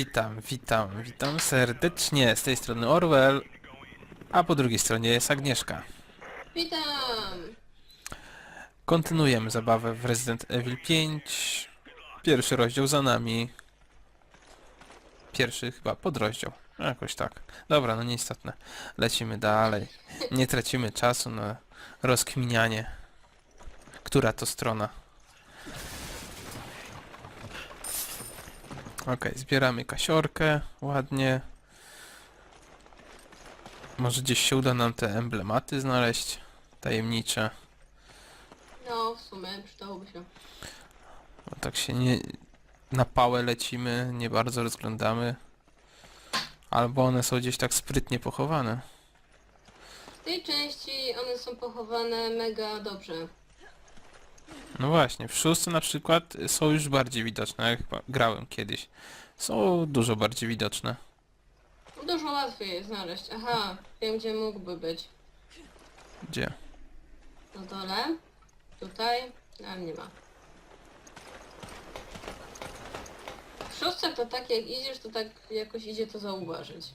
Witam, witam, witam serdecznie. Z tej strony Orwell, a po drugiej stronie jest Agnieszka. Witam! Kontynuujemy zabawę w Resident Evil 5. Pierwszy rozdział za nami. Pierwszy chyba podrozdział. Jakoś tak. Dobra, no nieistotne. Lecimy dalej. Nie tracimy czasu na rozkminianie. Która to strona? Okej, zbieramy kasiorkę. Ładnie. Może gdzieś się uda nam te emblematy znaleźć. Tajemnicze. No, w sumie przydałoby się. Bo tak się nie na pałę lecimy, nie bardzo rozglądamy. Albo one są gdzieś tak sprytnie pochowane. W tej części one są pochowane mega dobrze. No właśnie, w szóstce na przykład są już bardziej widoczne, jak chyba grałem kiedyś. Są dużo bardziej widoczne. Dużo łatwiej je znaleźć. Aha, wiem gdzie mógłby być. Gdzie? Na dole. Tutaj. Ale nie ma. W szóstce to tak jak idziesz, to tak jakoś idzie to zauważyć.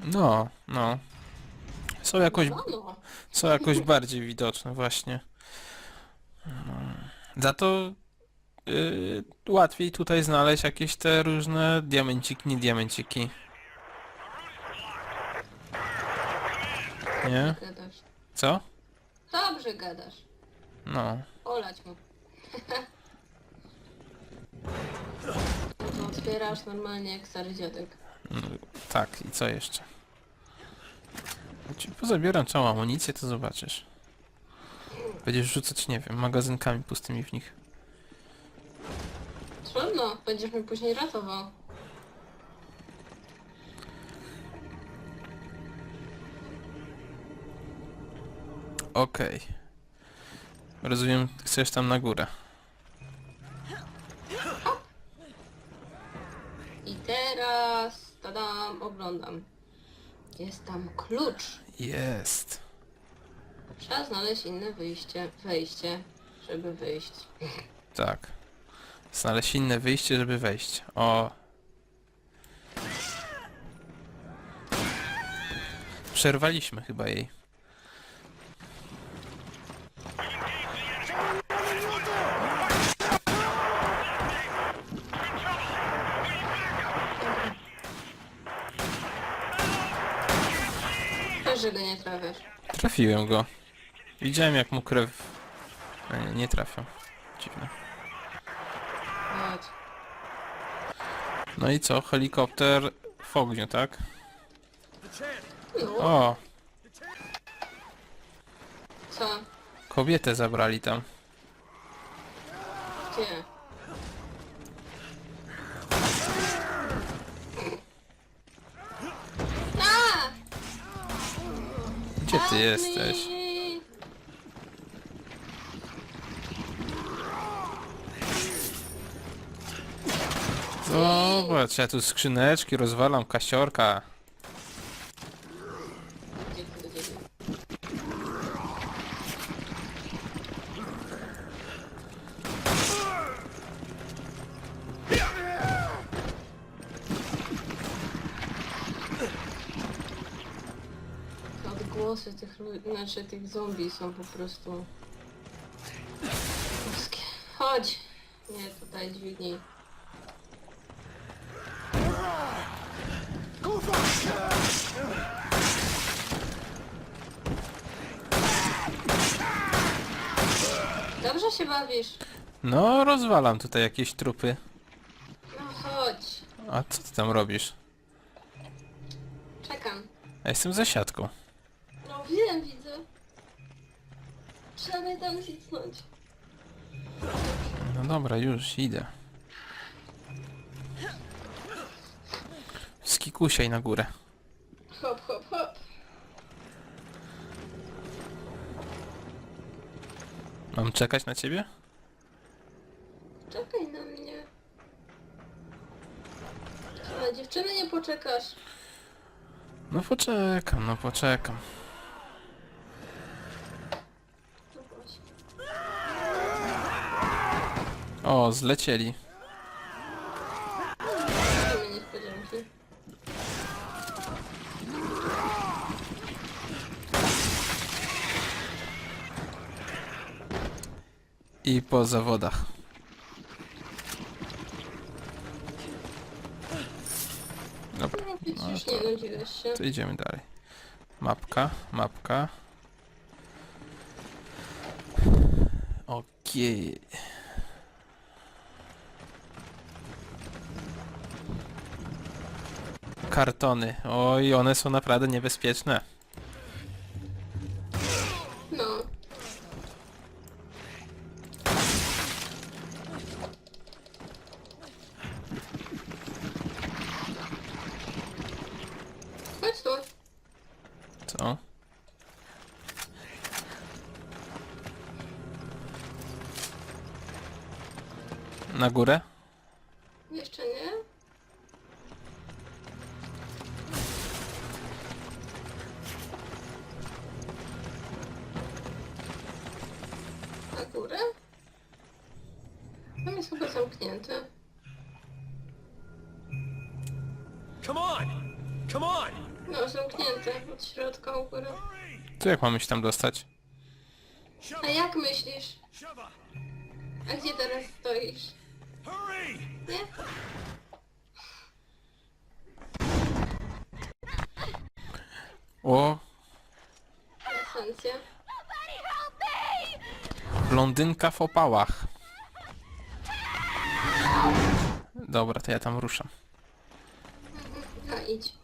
No, no. Są jakoś, No, no. są jakoś bardziej widoczne właśnie. No. Za to yy, łatwiej tutaj znaleźć jakieś te różne diamenciki, nie diamenciki. Nie? Gadasz. Co? Dobrze gadasz. No. Olać mu. No to otwierasz normalnie jak stary dziadek. Mm, Tak, i co jeszcze? Ci pozabieram całą amunicję, to zobaczysz. Będziesz rzucać, nie wiem, magazynkami pustymi w nich. Trudno, będziesz mnie później ratował. Okej. Rozumiem, chcesz tam na górę. I teraz, tadam, oglądam. Jest tam klucz. Jest. Trzeba znaleźć inne wyjście, wejście, żeby wyjść. Tak. Znaleźć inne wyjście, żeby wejść. O. Przerwaliśmy chyba jej. Też, że go nie trafiasz. Trafiłem go. Widziałem jak mu krew... A Nie, nie trafiał. Dziwne. Chodź. No i co? Helikopter w ogniu, tak? No, O! co? Kobietę zabrali tam. Gdzie? A! Gdzie ty jesteś? Me! Zobacz, ja tu skrzyneczki rozwalam, kasiorka. Odgłosy tych, lu- znaczy tych zombie są po prostu... Chodź! Nie, tutaj dźwignij. Dobrze się bawisz. No, rozwalam tutaj jakieś trupy. No chodź. A co ty tam robisz? Czekam. Ja jestem za siatką. No wiem, widzę. Trzeba mnie tam zicnąć. No dobra, już, idę. Skikusiaj na górę. Mam czekać na ciebie? Czekaj na mnie. Na dziewczyny nie poczekasz? No poczekam, no poczekam. No właśnie. O, zlecieli. Czego mnie nie spodziewam się? I po zawodach. Dobra, No, No, to- się. to idziemy dalej. Mapka, mapka. Okej. Kartony. Oj, one są naprawdę niebezpieczne. No, zamknięte od środka u góry. To jak mamy się tam dostać? A jak myślisz? A gdzie teraz stoisz? Hurry! Nie? O, Esencja. blondynka w opałach. Dobra, to ja tam ruszam. A idź.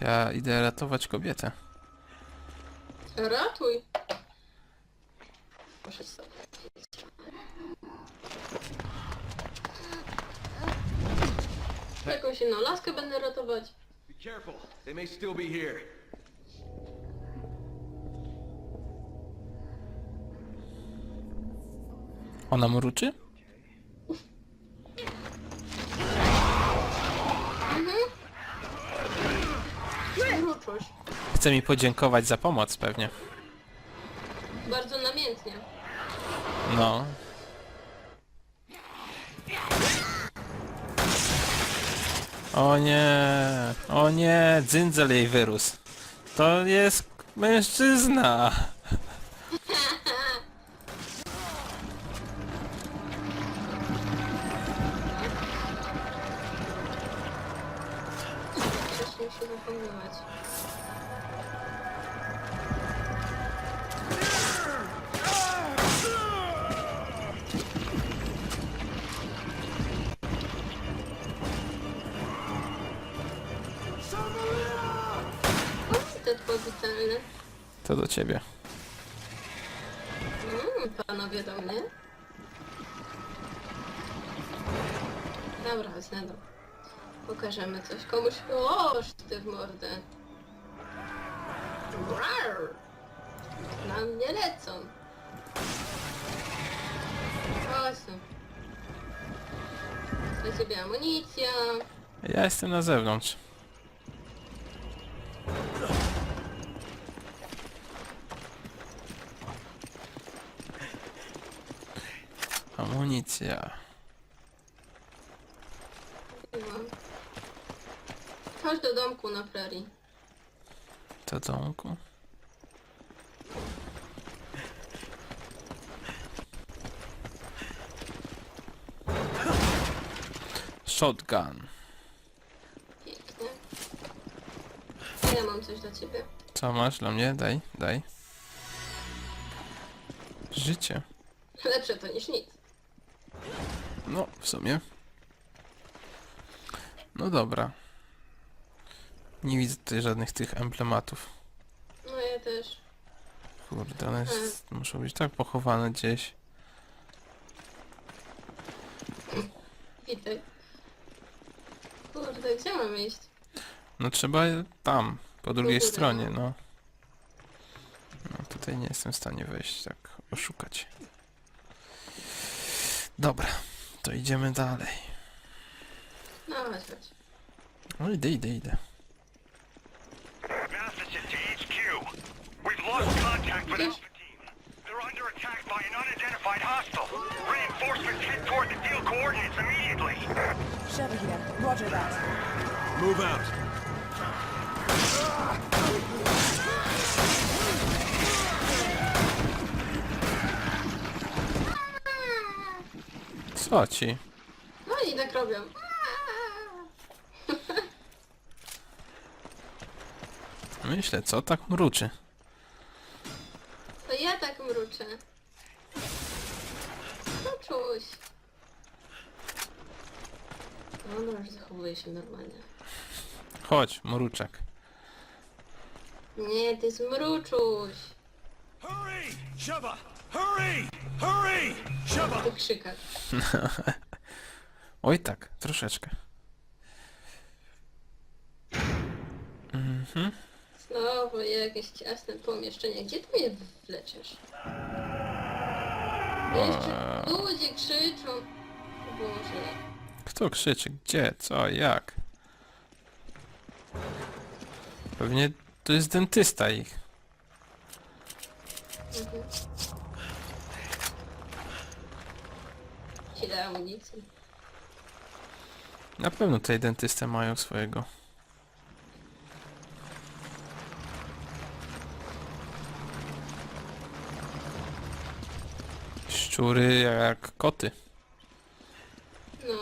Ja idę ratować kobietę. Ratuj. Proszę sobie. Jakąś inną laskę będę ratować. Be careful. They may still be here. Ona mruczy? Mruczuś. Chce mi podziękować za pomoc pewnie. Bardzo namiętnie. No. O nie, o nie, dzyndzel jej wyrósł. To jest mężczyzna. Wcześniej się zapomnieć. To do ciebie. Mm, panowie do mnie. Dobra, wezmę. Pokażemy coś komuś. O, ty w mordę. Rar! Na mnie lecą. Chodź tu. Do ciebie amunicja. Ja jestem na zewnątrz. No. Chodź do domku na prerii. Do domku. Shotgun. Pięknie. Ja mam coś dla ciebie. Co masz dla mnie? Daj, daj. Życie. Lepsze to niż nic. No, w sumie. No dobra. Nie widzę tutaj żadnych tych emblematów. No ja też. Kurde, one s- muszą być tak pochowane gdzieś. Witaj. Kurde, gdzie mam iść? No trzeba tam, po drugiej stronie, no. No tutaj nie jestem w stanie wejść, tak oszukać. Dobra, to idziemy dalej. No chodź, chodź. No idę, idę, idę. To HQ. We've lost contact with Alpha Team. They're under attack by an unidentified hostile. Reinforcements head toward the field coordinates immediately. Sheva here. Roger that. Move out. Co ci? No i tak robią. Myślę, co tak mruczy? To ja tak mruczę. No czuś. No dobra, już zachowuję się normalnie. Chodź, mruczek. Nie, ty jest mruczuś. Hurry! Hurry! Hurry! Oj tak, troszeczkę. Znowu jakieś ciasne pomieszczenie. Gdzie ty mnie wleciesz? Jeszcze ludzie krzyczą. Boże. Kto krzyczy? Gdzie? Co? Jak? Pewnie to jest dentysta ich. Mhm. Da amunicji. Na pewno tutaj dentystę mają swojego. Szczury jak koty. No.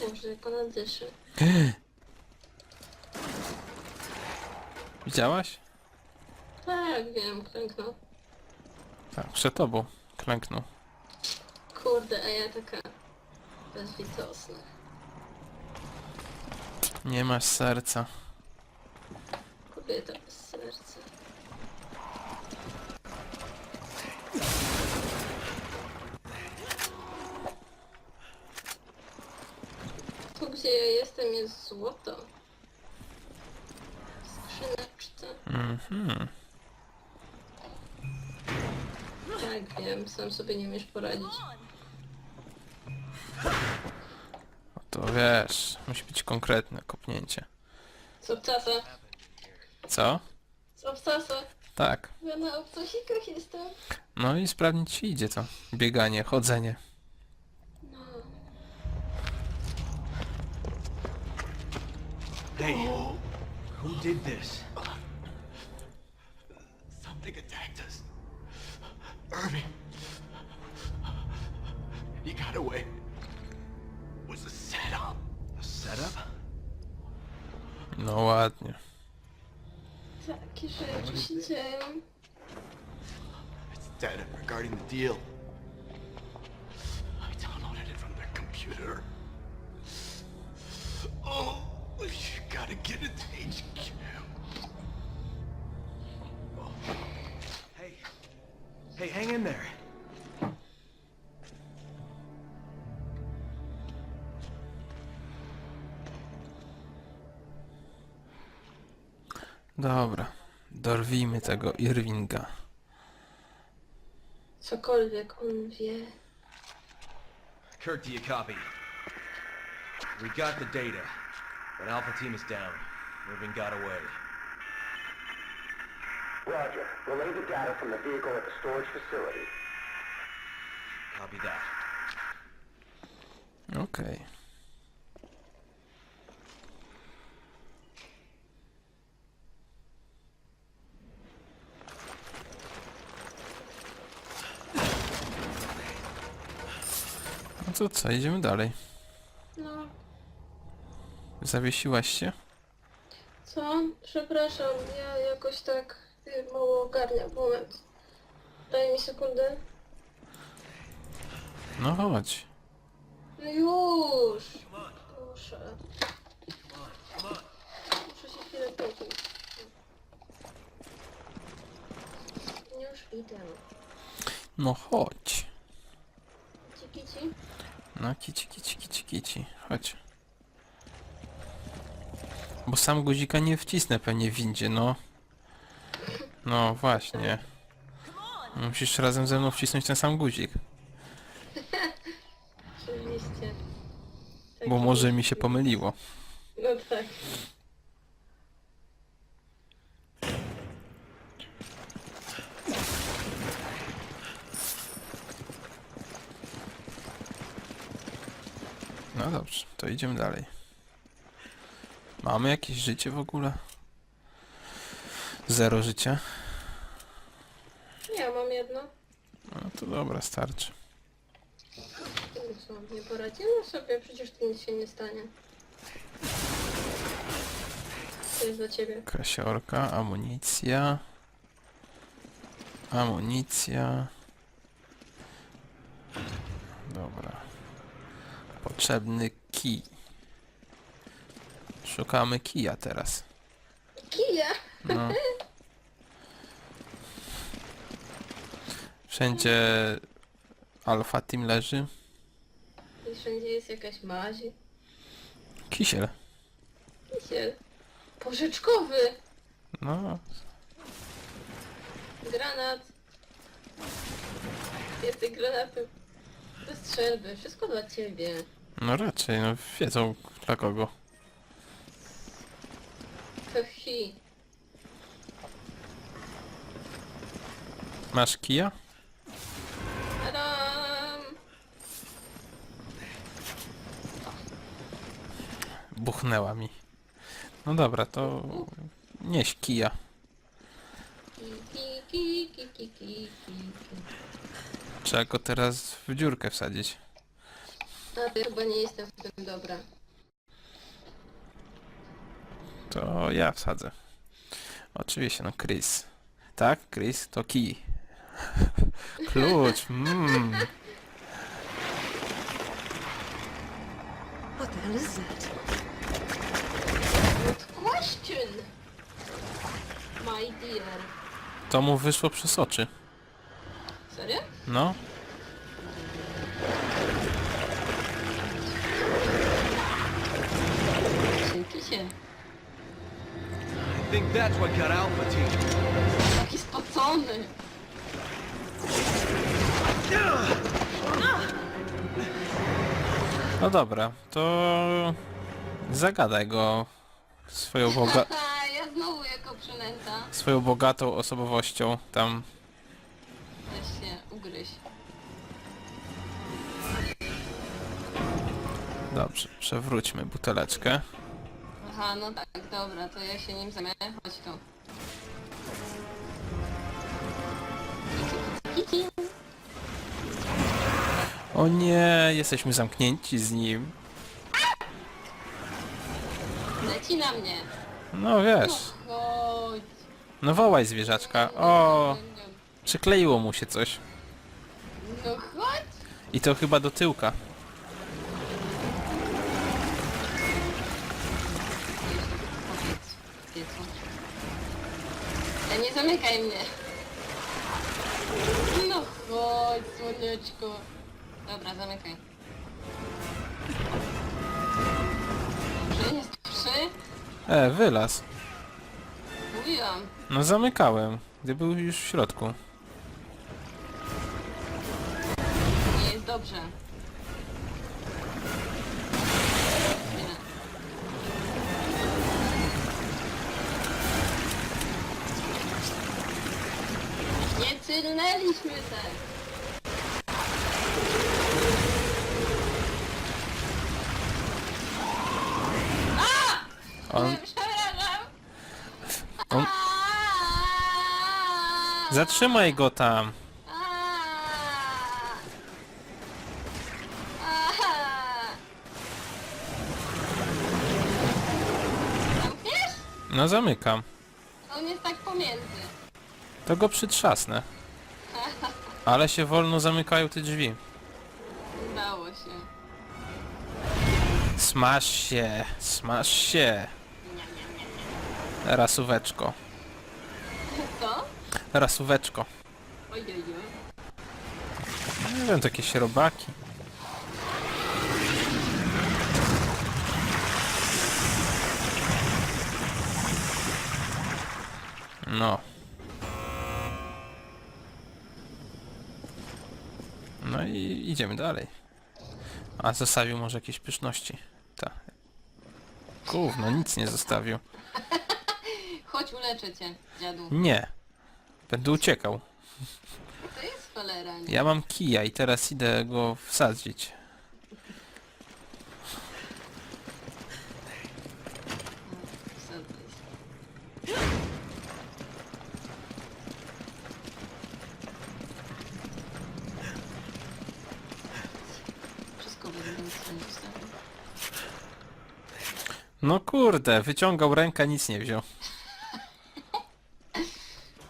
Boże, jak ona dyszy. Widziałaś? Tak, wiem, klęknął. Tak, przed tobą. Klęknął. Kurde, a ja taka bezlitosna. Nie masz serca. Kobieta bez serca. Tu gdzie ja jestem jest złoto. W skrzyneczce. Mhm. Tak, wiem, sam sobie nie umiesz poradzić. To wiesz, musi być konkretne kopnięcie. Co ptasa? Co? Co ptasa? Tak. Ja na obcosikach jestem. No i sprawnie ci idzie to. Bieganie, chodzenie. No. Hey, who did this? Irving. He got away. It was a setup. A setup? No ładnie. Takie rzeczy się dzieją. It's dead regarding the deal. I downloaded it from their computer. Oh, you gotta get it to HQ. Hey, hang in there. Dobra. Dorwijmy tego Irvinga. Cokolwiek on wie. Kirk, do you copy? We got the data, but Alpha Team is down. Irving got away. Roger. Relay the data from the vehicle at the storage facility. Copy that. Okej. No to co, idziemy dalej. No, Zawiesiłaś się? co? Przepraszam, ja jakoś tak mało ogarniam. Moment. Daj mi sekundę. No chodź. No już! Proszę. Muszę się chwilę podzić. Już idę. No chodź. No kici, kici, kici, kici. Chodź. Bo sam guzika nie wcisnę pewnie w windzie, no. No właśnie. Musisz razem ze mną wcisnąć ten sam guzik. Oczywiście. Tak Bo może mi się pomyliło. No tak. No dobrze, to idziemy dalej. Mamy jakieś życie w ogóle? Zero życia? Ja mam jedno. No to dobra, starczy. No co, nie poradzimy sobie, przecież tu nic się nie stanie. To jest dla ciebie. Kasiorka, amunicja. Amunicja. Dobra. Potrzebny kij. Szukamy kija teraz. Kija! No. Wszędzie Alpha Team leży. I wszędzie jest jakaś mazi. Kisiel. Kisiel. Porzeczkowy! No, Granat. Więcej granatów. Do strzelby. Wszystko dla ciebie. no raczej, no wiedzą dla kogo. To hi. Masz kija? Tadam! Buchnęła mi. No dobra, to nieś kija. Ki, ki, ki, ki, ki, ki, ki. Trzeba go teraz w dziurkę wsadzić. A ty chyba nie jestem w tym dobra. To ja wsadzę. Oczywiście, no Chris. Tak, Chris, to kij. Klucz, mmm. What the hell is that? Question! My dear. To mu wyszło przez oczy. Serio? No, Dzięki się. I think that's what got Alpha Team. Taki spocony. no dobra, to zagadaj go swoją, boga Haha, ja znowu jako przynęta. swoją bogatą osobowością tam. Weź się, ugryź. Dobrze, przewróćmy buteleczkę. Aha, no tak, dobra, to ja się nim zajmę. Chodź tu. Kici. O nie, jesteśmy zamknięci z nim. Leci na mnie. No wiesz, Chodź. no wołaj zwierzaczka. O, przykleiło mu się coś. No chodź. I to chyba do tyłka. Ja nie zamykaj mnie. No chodź, słoneczko. Dobra, zamykaj. E, wylaz. Mówiłam. No zamykałem, gdy był już w środku. Nie jest dobrze. Nie. Nie cylnęliśmy se. On, on... Zatrzymaj go tam. No zamykam. On jest tak pomiędzy. To go przytrzasnę. Ale się wolno zamykają te drzwi. Udało się. Smaż się, smaż się. Rasóweczko. Co? Rasóweczko. Nie wiem, to jakieś robaki. No. No i idziemy dalej. A zostawił może jakieś pyszności. Tak. Gówno, nic nie zostawił. Chodź, uleczę cię, dziadu. Nie. Będę uciekał. To jest cholera, nie? Ja mam kija i teraz idę go wsadzić. No kurde, wyciągał rękę, nic nie wziął.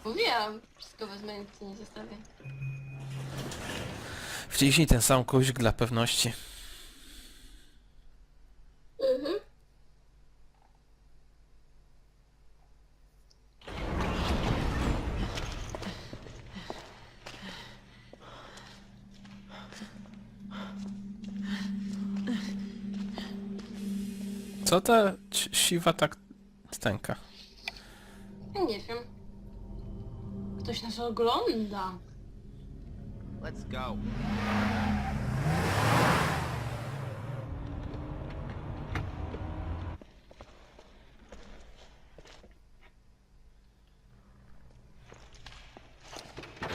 Mówiłam, wszystko wezmę, nic nie zostawię. Wciśnij ten sam guzik dla pewności. Mhm. Co ta ci- siwa tak stęka? Ja nie wiem. Ktoś nas ogląda. Let's go.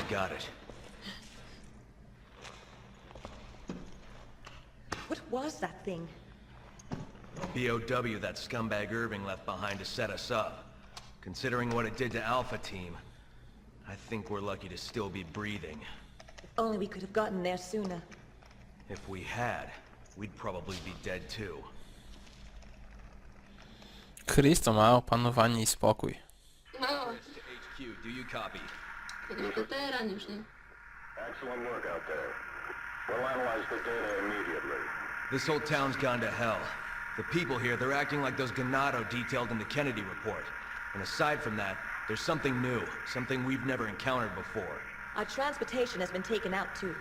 Got it. What was that thing? BOW that scumbag Irving left behind to set us up. Considering what it did to Alpha Team, I think we're lucky to still be breathing. If only we could have gotten there sooner. If we had, we'd probably be dead too. Chris ma opanowanie i spokój. No, HQ, do you copy? jeden weteran już, nie? Excellent work out there. We'll analyze the data immediately. This whole town's gone to hell. The people here, they're acting like those Ganado detailed in the Kennedy report. And aside from that, there's something new, something we've never encountered before. Our transportation has been taken out too.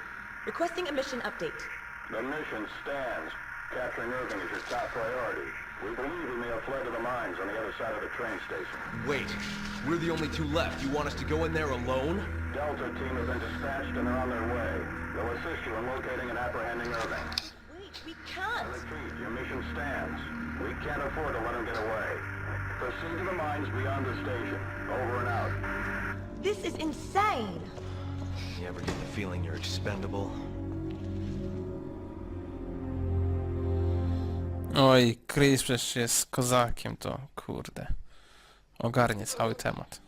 Requesting a mission update. The mission stands. Capturing Irving is your top priority. We believe he may have fled to the mines on the other side of the train station. Wait, we're the only two left. You want us to go in there alone? Delta team have been dispatched and are on their way. They'll assist you in locating and apprehending Irving. Wait, we can't! Repeat, your mission stands. We can't afford to let him get away. Proceed to the mines beyond the station. Over and out. This is insane! You ever get the feeling you're expendable? Oj, Chris przecież jest kozakiem, to kurde. Ogarnie cały temat.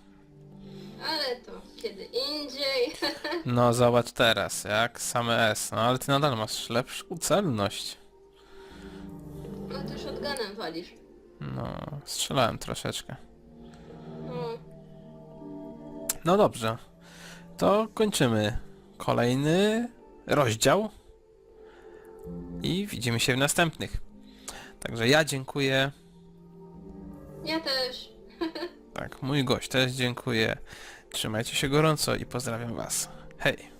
Ale to kiedy indziej. No zobacz teraz, jak same S. No ale ty nadal masz lepszą celność. No ty shotgunem walisz. No, strzelałem troszeczkę. No. No dobrze. To kończymy kolejny rozdział. I widzimy się w następnych. Także ja dziękuję. Ja też. Tak, mój gość też dziękuję. Trzymajcie się gorąco i pozdrawiam Was. Hej!